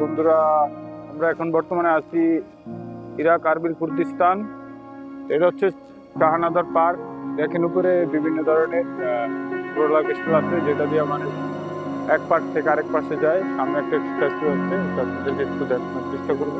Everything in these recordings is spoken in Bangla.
বন্ধুরা, আমরা এখন বর্তমানে আছি ইরাক আরবিল কুর্দিস্তান। এটা হচ্ছে শাহানাদার পার্ক। দেখেন উপরে বিভিন্ন ধরনের রোলার স্টোর আছে, যেটা দিয়ে মানুষ এক পার্ক থেকে আরেক পাশে যায়। সামনে একটা স্ট্যাচু আছে আপনাদেরকে একটু দেখানোর চেষ্টা করব।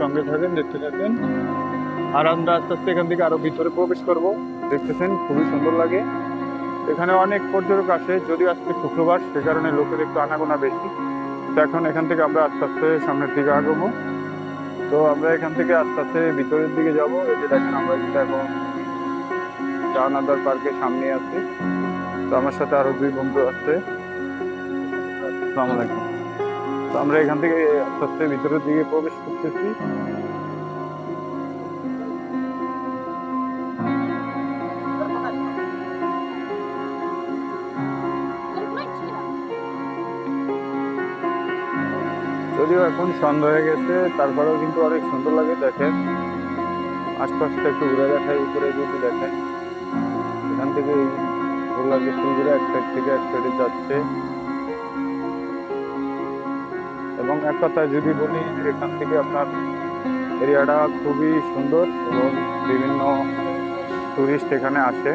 সঙ্গে থাকেন, দেখতে থাকেন। আর আমরা আস্তে আস্তে এখান থেকে আরও ভিতরে প্রবেশ করব। দেখতেছেন, খুবই সুন্দর লাগে। এখানে অনেক পর্যটক আসে যদি আজকে শুক্রবার, সে কারণে লোকের একটু আনাগোনা বেশি। তো এখন এখান থেকে আমরা আস্তে আস্তে সামনের দিকে আগাবো তো আমরা এখান থেকে আস্তে আস্তে ভিতরের দিকে যাব। এই যে দেখেন, আমরা কিন্তু এখন জাহানাদার পার্কের সামনে আছি। তো আমার সাথে আরও দুই বন্ধু আছে। আসসালামু আলাইকুম। তো আমরা এখান থেকে আস্তে আস্তে ভিতরের দিকে প্রবেশ করতেছি। যদিও এখন সন্ধ্যা হয়ে গেছে, তারপরেও কিন্তু অনেক সুন্দর লাগে, দেখেন। আশপাশটা একটু ঘুরে দেখায় উপরে যদি দেখেন। এখান থেকে গোলার ফুলগুলো এক সাইড থেকে এক সাইডে যাচ্ছে। এবং এক কথায় যদি বলি, এখান থেকে আপনার এরিয়াটা খুবই সুন্দর এবং বিভিন্ন টুরিস্ট এখানে আসে।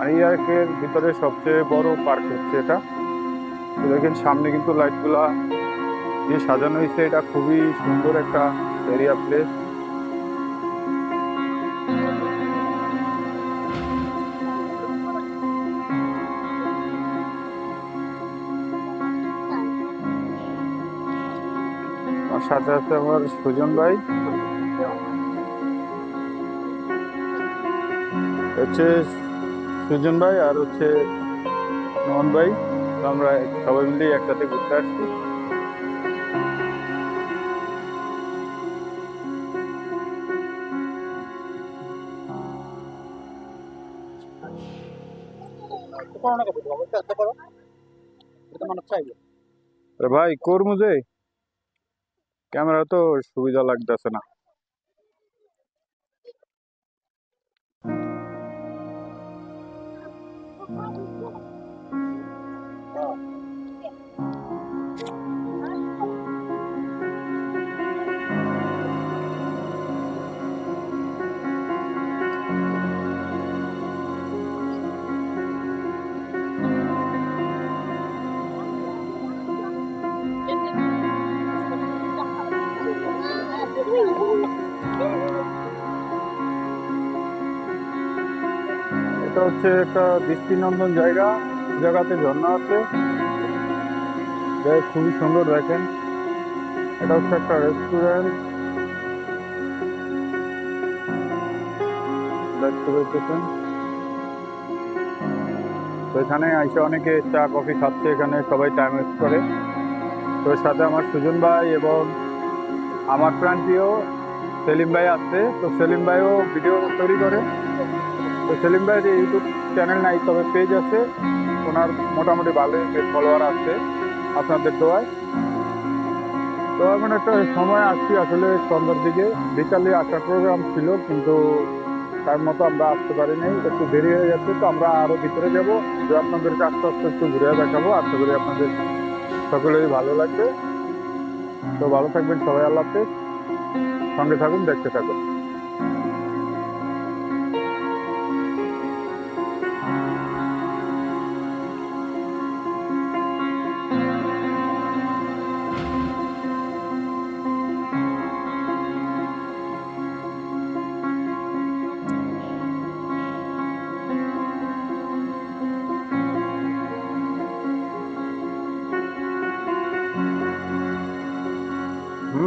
আর ইয়ার্কের ভিতরে সবচেয়ে বড় পার্ক হচ্ছে এটা। দেখেন, সামনে কিন্তু লাইটগুলা দিয়ে সাজানো হয়েছে, এটা খুবই সুন্দর একটা এরিয়া প্লেস আমার সাথে আছে আমার সুজন ভাই। হচ্ছে সুজন ভাই আর হচ্ছে মোহন ভাই। আমরা সবাই মিলে একসাথে ঘুরতে আসছি। আরে ভাই করমু যে। ক্যামেরা তো সুবিধা লাগতেছে না। এটা হচ্ছে একটা দৃষ্টিনন্দন জায়গা, জায়গাতে ঝর্ণা আছে। খুবই সুন্দর দেখেন। এটা হচ্ছে একটা রেস্টুরেন্ট দেখতে পাইতেছেন। তো এখানে এসে অনেকে চা, কফি খাচ্ছে, এখানে সবাই টাইম ওয়েস্ট করে। তো সাথে আমার সুজন ভাই এবং আমার প্রান্তীয় সেলিম ভাই আছে। তো সেলিম ভাইও ভিডিও তৈরি করে। তো সেলিম ভাইয়ের ইউটিউব চ্যানেল নাই, তবে পেজ আছে। ওনার মোটামুটি ভালোই ফলোয়ার আছে আপনাদের দোয়ায়। তো এমন একটা সময় আসছি আসলে সন্ধ্যার দিকে। বিকালে আসার প্রোগ্রাম ছিল, কিন্তু তার মতো আমরা আসতে পারিনি। একটু দেরি হয়ে যাচ্ছে, তো আমরা আরও ভিতরে যাব। যে আপনাদেরকে আস্তে আস্তে একটু ঘুরে দেখাবো। আশা করি আপনাদের সকলেরই ভালো লাগবে। তো ভালো থাকবেন সবাই, আল্লাহ। সঙ্গে থাকুন, দেখতে থাকুন।